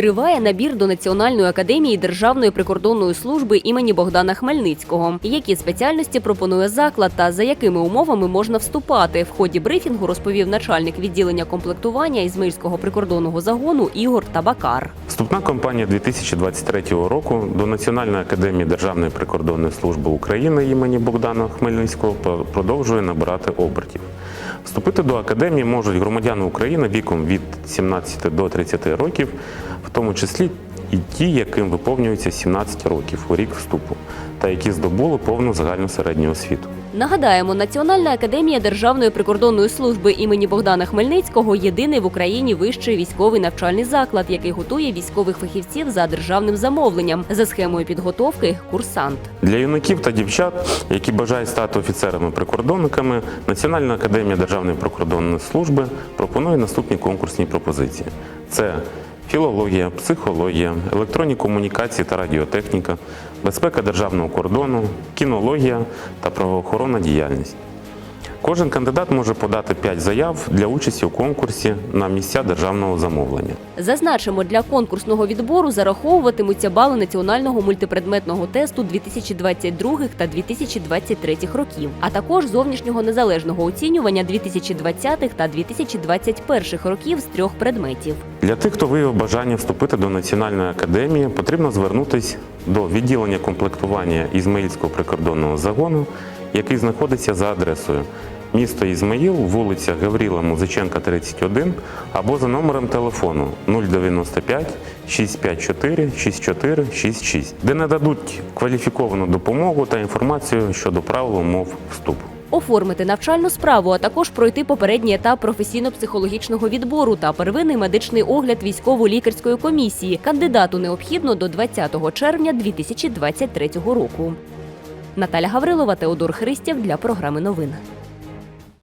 Триває набір до Національної академії Державної прикордонної служби імені Богдана Хмельницького. Які спеціальності пропонує заклад та за якими умовами можна вступати? В ході брифінгу розповів начальник відділення комплектування Ізмаїльського прикордонного загону Ігор Табакар. Вступна кампанія 2023 року до Національної академії Державної прикордонної служби України імені Богдана Хмельницького про- продовжує набирати обертів. Вступити до академії можуть громадяни України віком від 17 до 30 років, в тому числі і ті, яким виповнюється 17 років у рік вступу, та які здобули повну загальну середню освіту. Нагадаємо, Національна академія Державної прикордонної служби імені Богдана Хмельницького єдиний в Україні вищий військовий навчальний заклад, який готує військових фахівців за державним замовленням за схемою підготовки курсант. Для юнаків та дівчат, які бажають стати офіцерами-прикордонниками, Національна академія Державної прикордонної служби пропонує наступні конкурсні пропозиції: це філологія, психологія, електронні комунікації та радіотехніка, безпека державного кордону, кінологія та правоохоронна діяльність. Кожен кандидат може подати 5 заяв для участі у конкурсі на місця державного замовлення. Зазначимо, для конкурсного відбору зараховуватимуться бали національного мультипредметного тесту 2022 та 2023 років, а також зовнішнього незалежного оцінювання 2020 та 2021 років з трьох предметів. Для тих, хто виявив бажання вступити до Національної академії, потрібно звернутися до відділення комплектування Ізмаїльського прикордонного загону, який знаходиться за адресою місто Ізмаїл, вулиця Гавріла Музиченка, 31, або за номером телефону 095 654 6466, де нададуть кваліфіковану допомогу та інформацію щодо правил умов вступу. Оформити навчальну справу, а також пройти попередній етап професійно-психологічного відбору та первинний медичний огляд військово-лікарської комісії. Кандидату необхідно до 20 червня 2023 року. Наталя Гаврилова, Теодор Христєв для програми новин.